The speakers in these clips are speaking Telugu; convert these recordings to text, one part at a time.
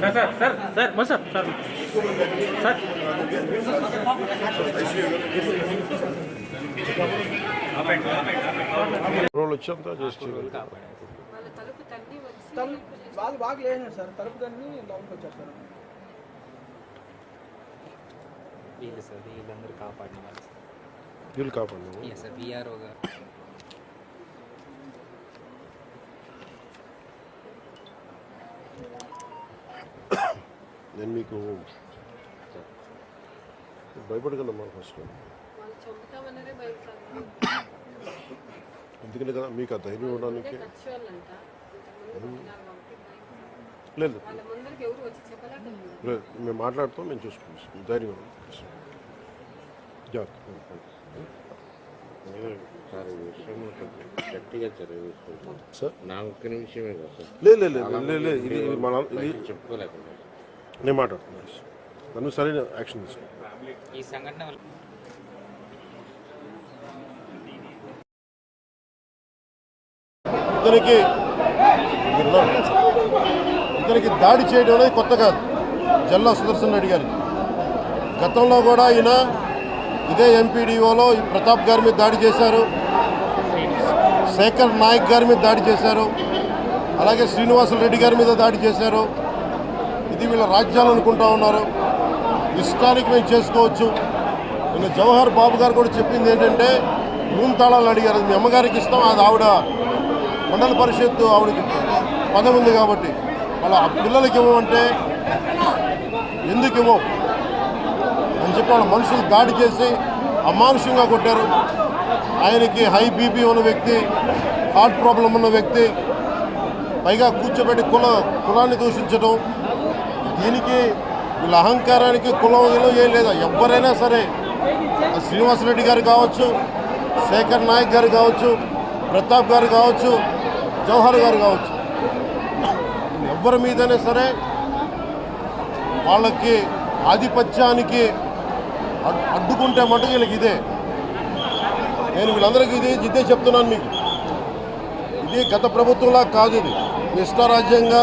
Sir sir sir sir bus sir sir sir role వచ్చేంత చేసి వాళ్ళ తలుపు తన్ని వచ్చి తలుపు బాగా బాగా లేనారు సార్ తలుపు తన్ని లోపలికి వచ్చారు సార్ వీళ్ళు సార్ వీళ్ళందరూ కాపాడిన వాళ్ళు సార్ వీళ్ళు కాపాడు ఎస్ సార్ విఆర్ఓ గారు నేను మీకు భయపడగలమ్మా ఫస్ట్ ఎందుకంటే కదా మీకు ఆ ధైర్యం ఇవ్వడానికి. లేదు లేదు. మేము మాట్లాడుతాం మేము చూసుకుంటాం. ధైర్యం సార్. నా ఒక్క నిమిషమే కదా లేదు లేదు లేదు. ఇది ఇది మన చెప్పుకోలేకుండా. నేను మాట్లాడుతున్నాను నన్ను సరైన యాక్షన్ ఈ సంఘటన ఇతనికి ఇతనికి దాడి చేయడం అనేది కొత్త కాదు. జల్లా సుదర్శన్ రెడ్డి గారికి గతంలో కూడా ఈయన ఇదే ఎంపీడీఓలో ప్రతాప్ గారి మీద దాడి చేశారు. శేఖర్ నాయక్ గారి మీద దాడి చేశారు. అలాగే శ్రీనివాసులు రెడ్డి గారి మీద దాడి చేశారు. ఇది వీళ్ళ రాజ్యాలు అనుకుంటా ఉన్నారు. ఇష్టానికి మేము చేసుకోవచ్చు. నిన్న జవహర్ బాబు గారు కూడా చెప్పింది ఏంటంటే రూమ్ తాళాలు అడిగారు. మీ అమ్మగారికి ఇస్తాం అది ఆవిడ మండల పరిషత్తు ఆవిడకి పదం ఉంది కాబట్టి. వాళ్ళ ఆ పిల్లలకి ఇవ్వమంటే ఎందుకు ఇవ్వం అని చెప్పి వాళ్ళ మనుషులు దాడి చేసి అమానుషంగా కొట్టారు. ఆయనకి హై బీపీ ఉన్న వ్యక్తి హార్ట్ ప్రాబ్లం ఉన్న వ్యక్తి పైగా కూర్చోబెట్టి కుల కులాన్ని దూషించడం దీనికి వీళ్ళ అహంకారానికి కులం ఏం లేదా. ఎవరైనా సరే ఆ శ్రీనివాసరెడ్డి గారు కావచ్చు శేఖర్ నాయక్ గారు కావచ్చు ప్రతాప్ గారు కావచ్చు జవహర్ గారు కావచ్చు. ఎవరి మీదైనా సరే వాళ్ళకి ఆధిపత్యానికి అడ్- అడ్డుకుంటే మటుకు వీళ్ళకి ఇదే. నేను వీళ్ళందరికీ ఇది ఇదే చెప్తున్నాను మీకు. ఇది గత ప్రభుత్వంలా కాదు ఇది. ఇష్టారాజ్యంగా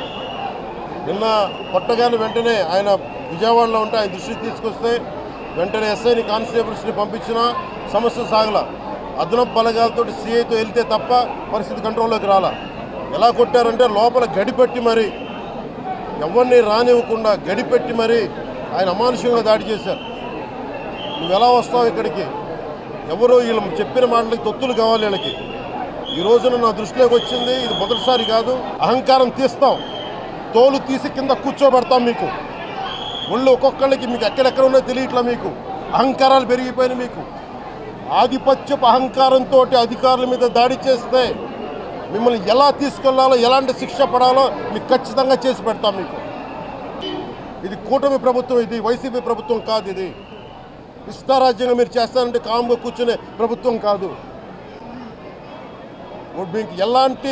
నిన్న పట్టగానే వెంటనే ఆయన విజయవాడలో ఉంటే ఆయన దృష్టికి తీసుకొస్తే వెంటనే ఎస్ఐని కానిస్టేబుల్స్ని పంపించిన సమస్య సాగల. అదనపు బలగాలతో సీఐతో వెళ్తే తప్ప పరిస్థితి కంట్రోల్లోకి రాలా. ఎలా కొట్టారంటే లోపల గడిపెట్టి మరి ఎవరిని రానివ్వకుండా గడిపెట్టి మరి ఆయన అమానుషంగా దాడి చేశారు. నువ్వు ఎలా వస్తావు ఇక్కడికి? ఎవరో వీళ్ళు చెప్పిన మాటలకి తొత్తులు కావాలి వీళ్ళకి. ఈ రోజున నా దృష్టిలోకి వచ్చింది ఇది మొదటిసారి కాదు అహంకారం తీస్తాం. తోలు తీసి కింద కూర్చోబెడతాం మీకు. ఒళ్ళు ఒక్కొక్కళ్ళకి మీకు ఎక్కడెక్కడ ఉన్నో తెలియట్లా మీకు. అహంకారాలు పెరిగిపోయినాయి మీకు. ఆధిపత్యపు అహంకారంతో అధికారుల మీద దాడి చేస్తే మిమ్మల్ని ఎలా తీసుకెళ్ళాలో ఎలాంటి శిక్ష పడాలో మీకు ఖచ్చితంగా చేసి పెడతాం మీకు. ఇది కూటమి ప్రభుత్వం ఇది వైసీపీ ప్రభుత్వం కాదు ఇది. ఇష్టారాజ్యంగా మీరు చేస్తారంటే కామ్గా కూర్చునే ప్రభుత్వం కాదు. మీకు ఎలాంటి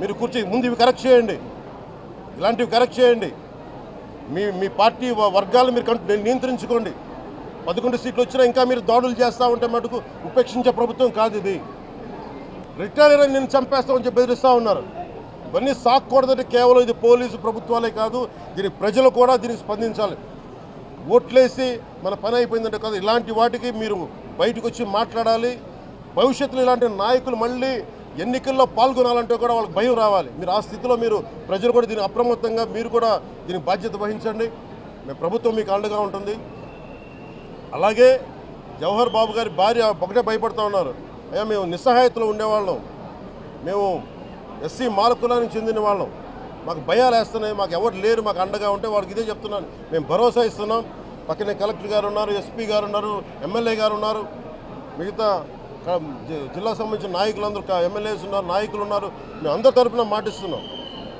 మీరు కూర్చొని ముందు ఇవి కరెక్ట్ చేయండి. ఇలాంటివి కరెక్ట్ చేయండి. మీ మీ పార్టీ వర్గాలు మీరు కంటు నియంత్రించుకోండి. పదకొండు సీట్లు వచ్చినా ఇంకా మీరు దాడులు చేస్తూ ఉంటే మటుకు ఉపేక్షించే ప్రభుత్వం కాదు ఇది. రిటైర్ నేను చంపేస్తామని చెప్పి బెదిరిస్తూ ఉన్నారు. ఇవన్నీ సాక్కూడదంటే కేవలం ఇది పోలీసు ప్రభుత్వాలే కాదు దీని ప్రజలు కూడా దీనికి స్పందించాలి. ఓట్లేసి మన పని అయిపోయిందంటే కాదు ఇలాంటి వాటికి మీరు బయటకు వచ్చి మాట్లాడాలి. భవిష్యత్తులో ఇలాంటి నాయకులు మళ్ళీ ఎన్నికల్లో పాల్గొనాలంటే కూడా వాళ్ళకి భయం రావాలి. మీరు ఆ స్థితిలో మీరు ప్రజలు కూడా దీనికి అప్రమత్తంగా మీరు కూడా దీనికి బాధ్యత వహించండి. మేము ప్రభుత్వం మీకు అండగా ఉంటుంది. అలాగే జవహర్ బాబు గారి భార్య ఒకటే భయపడుతూ ఉన్నారు. అయ్యా మేము నిస్సహాయతలో ఉండేవాళ్ళం. మేము ఎస్సీ మాల కులానికి చెందిన వాళ్ళం. మాకు భయాలు వేస్తున్నాయి. మాకు ఎవరు లేరు. మాకు అండగా ఉంటే వాళ్ళకి ఇదే చెప్తున్నాను. మేము భరోసా ఇస్తున్నాం. పక్కనే కలెక్టర్ గారు ఉన్నారు ఎస్పీ గారు ఉన్నారు ఎమ్మెల్యే గారు ఉన్నారు. మిగతా జిల్లా సంబంధించిన నాయకులందరూ ఎమ్మెల్యేస్ ఉన్నారు నాయకులు ఉన్నారు. మేము అందరి తరపున మాటిస్తున్నాం.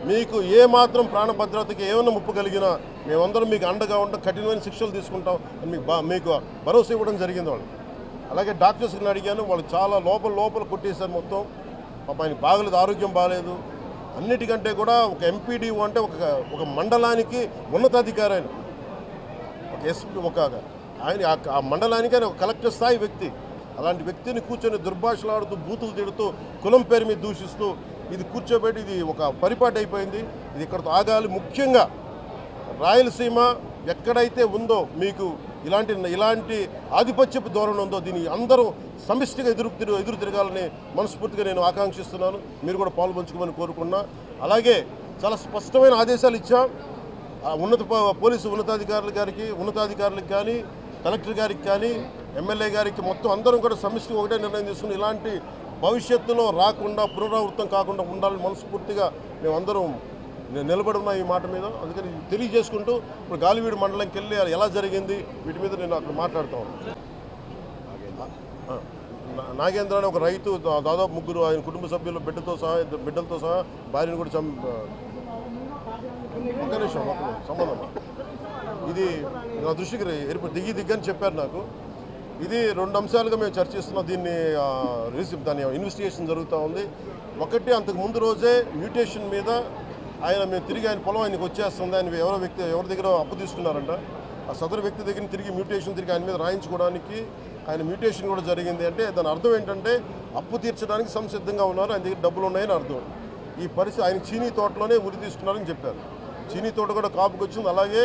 మీకు ఏ మాత్రం ప్రాణ భద్రతకి ఏమైనా ముప్పు కలిగినా మేమందరం మీకు అండగా ఉంటాం కఠినమైన శిక్షలు తీసుకుంటాం మీకు బా- మీకు భరోసా ఇవ్వడం జరిగింది వాళ్ళు అలాగే డాక్టర్స్ని అడిగాను వాళ్ళు చాలా లోపల లోపల కొట్టేశారు మొత్తం. పాప ఆయన బాగలేదు ఆరోగ్యం బాగలేదు. అన్నిటికంటే కూడా ఒక ఎంపీడీఓ అంటే ఒక ఒక మండలానికి ఉన్నతాధికారి ఆయన ఒక ఎస్పీ ఒక ఆయన ఆ- ఆ మండలానికి ఆయన ఒక కలెక్టర్ స్థాయి వ్యక్తి. అలాంటి వ్యక్తిని కూర్చొని దుర్భాషలాడుతూ బూతులు తిడుతూ కులం పేరు మీద దూషిస్తూ ఇది కూర్చోబెట్టి ఇది ఒక పరిపాటి అయిపోయింది. ఇది ఇక్కడతో ఆగాలి. ముఖ్యంగా రాయలసీమ ఎక్కడైతే ఉందో మీకు ఇలాంటి ఇలాంటి ఆధిపత్యపు ధోరణి ఉందో దీన్ని అందరూ సమిష్టిగా ఎదురు తిరు ఎదురు తిరగాలని మనస్ఫూర్తిగా నేను ఆకాంక్షిస్తున్నాను. మీరు కూడా పాల్పంచుకోమని కోరుకున్నా. అలాగే చాలా స్పష్టమైన ఆదేశాలు ఇచ్చాం. ఉన్నత పోలీసు ఉన్నతాధికారుల గారికి ఉన్నతాధికారులకు కానీ కలెక్టర్ గారికి కానీ ఎమ్మెల్యే గారికి మొత్తం అందరం కూడా సమిష్టిగా ఒకటే నిర్ణయం తీసుకుని ఇలాంటి భవిష్యత్తులో రాకుండా పునరావృతం కాకుండా ఉండాలని మనస్ఫూర్తిగా మేమందరం నిలబడి ఉన్న ఈ మాట మీద. అందుకని తెలియజేసుకుంటూ ఇప్పుడు గాలివీడు మండలంకి వెళ్ళి ఎలా జరిగింది వీటి మీద నేను అక్కడ మాట్లాడుతా ఉన్నాను ఆ, నా- నాగేంద్ర అనే ఒక రైతు దాదాపు ముగ్గురు ఆయన కుటుంబ సభ్యులు బిడ్డతో సహా బిడ్డలతో సహా భార్యను కూడా చం ఒక్క నిమిషం సంబంధం ఇది నా దృష్టికి ఏర్పడి ఎరుపు దిగి దిగ్గని చెప్పారు నాకు. ఇది రెండు అంశాలుగా మేము చర్చిస్తున్నాం. దీన్ని రిసీవ్ దాని ఇన్వెస్టిగేషన్ జరుగుతూ ఉంది. ఒకటి అంతకు ముందు రోజే మ్యూటేషన్ మీద ఆయన మేము తిరిగి ఆయన పొలం ఆయనకు వచ్చేస్తుంది. ఆయన ఎవరో వ్యక్తి ఎవరి దగ్గర అప్పు తీసుకున్నారంట. ఆ సదరు వ్యక్తి దగ్గర తిరిగి మ్యూటేషన్ తిరిగి ఆయన మీద రాయించుకోవడానికి ఆయన మ్యూటేషన్ కూడా జరిగింది అంటే దాని అర్థం ఏంటంటే అప్పు తీర్చడానికి సంసిద్ధంగా ఉన్నారు. ఆయన దగ్గర డబ్బులు ఉన్నాయని అర్థం. ఈ పరిస్థితి ఆయన చీనీ తోటలోనే ఉరి తీసుకున్నారని చెప్పారు. చీనీ తోట కూడా కాపుకొచ్చింది. అలాగే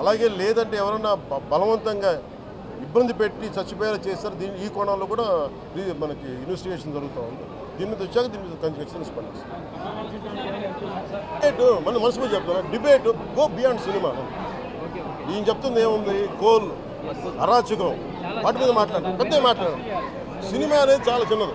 అలాగే లేదంటే ఎవరన్నా బలవంతంగా ఇబ్బంది పెట్టి చచ్చిపోయేలా చేస్తారు దీని ఈ కోణంలో కూడా మనకి ఇన్వెస్టిగేషన్ జరుగుతూ ఉంది. దీని మీద వచ్చాక దీని మీద కొంచెం ఖచ్చితంగా స్పందిస్తాం డిబేట్ మన మనసు మీద చెప్తున్నా డిబేట్ గో బియాండ్ సినిమా ఈయన చెప్తుంది ఏముంది? కోల్ అరాచకం. వాటి మీద మాట్లాడారు పెద్ద మాట్లాడు. సినిమా అనేది చాలా చిన్నది.